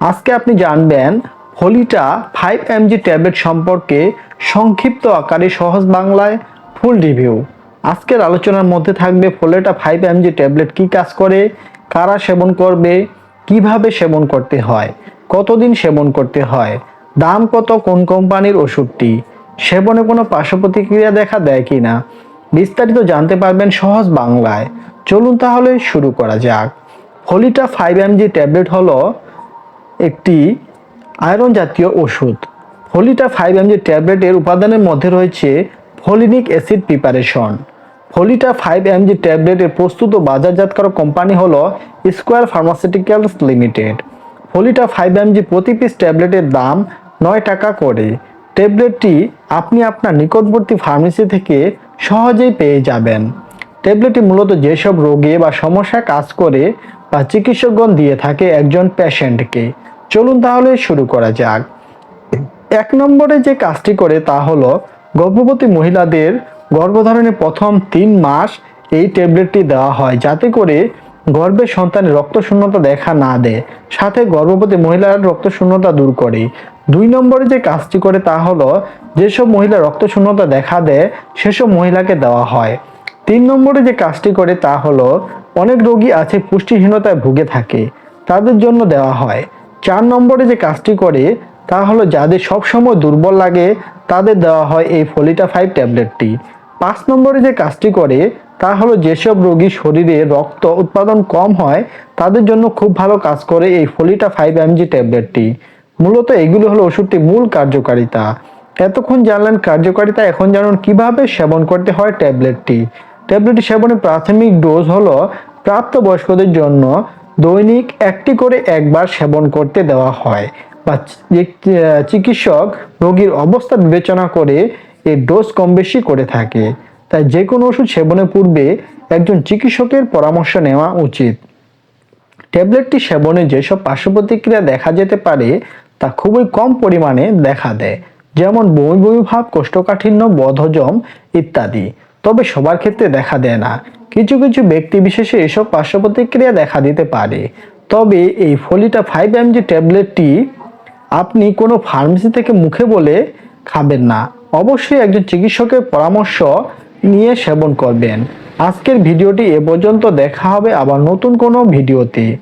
আজকে আপনি জানবেন, হোলিটা ফাইভ এমজি ট্যাবলেট সম্পর্কে সংক্ষিপ্ত আকারে সহজ বাংলায় ফুল রিভিউ আজকের আলোচনার মধ্যে থাকবে ফোলেটা ফাইভ এমজি ট্যাবলেট কি কাজ করে, কারা সেবন করবে, কীভাবে সেবন করতে হয়, কতদিন সেবন করতে হয়, দাম কত, কোন কোম্পানির ওষুধটি, সেবনে কোনো পার্শ্ব প্রতিক্রিয়া দেখা দেয় কি না বিস্তারিত জানতে পারবেন সহজ বাংলায়। চলুন তাহলে শুরু করা যাক। ফলিটা ফাইভ এমজি ট্যাবলেট হলো একটি আয়রন জাতীয় ওষুধ। ফলিটা ফাইভ এমজি ট্যাবলেটের উপাদানের মধ্যে রয়েছে folinic acid preparation. Folita five MG ট্যাবলেটের প্রস্তুত ও বাজারজাতকারক কোম্পানি হল Square pharmaceuticals limited. Folita five MG প্রতি পিস ট্যাবলেটের দাম নয় টাকা করে। ট্যাবলেটটি আপনি আপনার নিকটবর্তী ফার্মেসি থেকে সহজেই পেয়ে যাবেন। ট্যাবলেটটি মূলত যেসব রোগে বা সমস্যা কাজ করে বা চিকিৎসকগণ দিয়ে থাকে একজন পেশেন্টকে। চলুন তাহলে শুরু করা যাক। এক নম্বরে যে কাজটি করে তা হলো, গর্ভবতী মহিলাদের গর্ভধারণের প্রথম তিন মাস এই ট্যাবলেটটি দেওয়া হয়, যাতে করে গর্ভের সন্তানের রক্ত শূন্যতা দেখা না দেয়, সাথে গর্ভবতী মহিলার রক্ত শূন্যতা দূর করে। দুই নম্বরে যে কাজটি করে তা হলো, যেসব মহিলা রক্ত শূন্যতা দেখা দেয়, সেসব মহিলাকে দেওয়া হয়। তিন নম্বরে যে কাজটি করে তা হলো, অনেক রোগী আছে পুষ্টিহীনতায় ভুগে থাকে, তাদের জন্য দেওয়া হয়। চার নম্বরে যে কাজটি করে, তা হলো যাদের সবসময় দুর্বল লাগে, তাদের দেওয়া হয় এই ফলিটা ফাইভ ট্যাবলেটটি। পাঁচ নম্বরে যে কাজটি করে, তা হলো যেসব রোগী শরীরে রক্ত উৎপাদন কম হয়, তাদের জন্য খুব ভালো কাজ করে এই ফলিটা ফাইভ এমজি ট্যাবলেটটি। মূলত এগুলো হলো ওষুধটির মূল কার্যকারিতা। এতক্ষণ জানলেন কার্যকারিতা, এখন জানুন কীভাবে সেবন করতে হয় ট্যাবলেটটি। ট্যাবলেটটি সেবনের প্রাথমিক ডোজ হলো প্রাপ্তবয়স্কদের জন্য দৈনিক একটি করে একবার সেবন করতে দেওয়া হয় বা চিকিৎসক রোগীর অবস্থা বিবেচনা করে এই ডোজ কম বেশি করে থাকে। তাই যে কোনো ওষুধ সেবনের পূর্বে একজন চিকিৎসকের পরামর্শ নেওয়া উচিত। ট্যাবলেটটি সেবনে যেসব পার্শ্ব প্রতিক্রিয়া দেখা যেতে পারে, তা খুবই কম পরিমাণে দেখা দেয়, যেমন বমি বমি ভাব, কোষ্ঠকাঠিন্য, বদহজম ইত্যাদি। তবে সবার ক্ষেত্রে দেখা দেয় না। কিছু কিছু ব্যক্তি বিশেষে এসব পার্শ্ব প্রতিক্রিয়া দেখা দিতে পারে। তবে এই ফলিটা ফাইভ এমজি ট্যাবলেটটি আপনি কোনো ফার্মেসি থেকে মুখে বলে খাবেন না। অবশ্যই একজন চিকিৎসকের পরামর্শ নিয়ে সেবন করবেন। আজকের ভিডিওটি এ পর্যন্ত। দেখা হবে আবার নতুন কোনো ভিডিওতে।